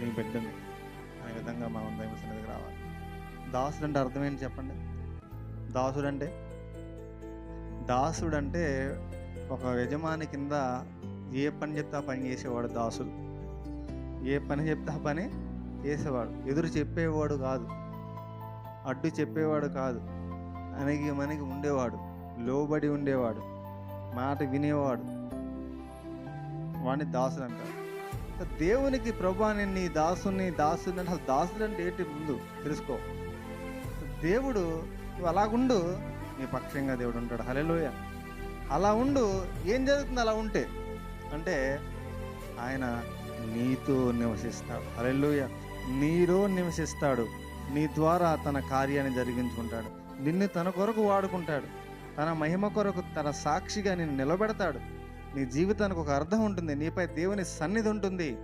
నీ బిడ్డని అనే విధంగా మనం దైవ సన్నిధికి రావాలి. దాసుడు అంటే అర్థం ఏంటి చెప్పండి? దాసుడు అంటే దాసుడు అంటే ఒక యజమాని కింద ఏ పని చెప్తే ఆ పని చేసేవాడు దాసుడు. ఏ పని చెప్తే ఆ పని చేసేవాడు. ఎదురు చెప్పేవాడు కాదు. అడ్డు చెప్పేవాడు కాదు. అణిగి మనకి ఉండేవాడు. లోబడి ఉండేవాడు. మాట వినేవాడు. వాడిని దాసుడు అంటారు దేవునికి ప్రభా నేను నీ దాసుని దాసుని అంటే అసలు దాసుడు అంటే ఏంటి ముందు? తెలుసుకో. దేవుడు నువ్వు అలాగుండు నీ పక్షంగా దేవుడు ఉంటాడు. హలెలోయ అలా ఉండు ఏం జరుగుతుంది అలా ఉంటే? అంటే ఆయన నీతో నివసిస్తాడు. హలెలోయ నీలో నివసిస్తాడు. నీ ద్వారా తన కార్యాన్ని జరిగించుకుంటాడు. నిన్ను తన కొరకు వాడుకుంటాడు. తన మహిమ కొరకు తన సాక్షిగా నిన్ను నిలబెడతాడు. నీ జీవితానికి ఒక అర్థం ఉంటుంది. నీపై దేవుని సన్నిధి ఉంటుంది.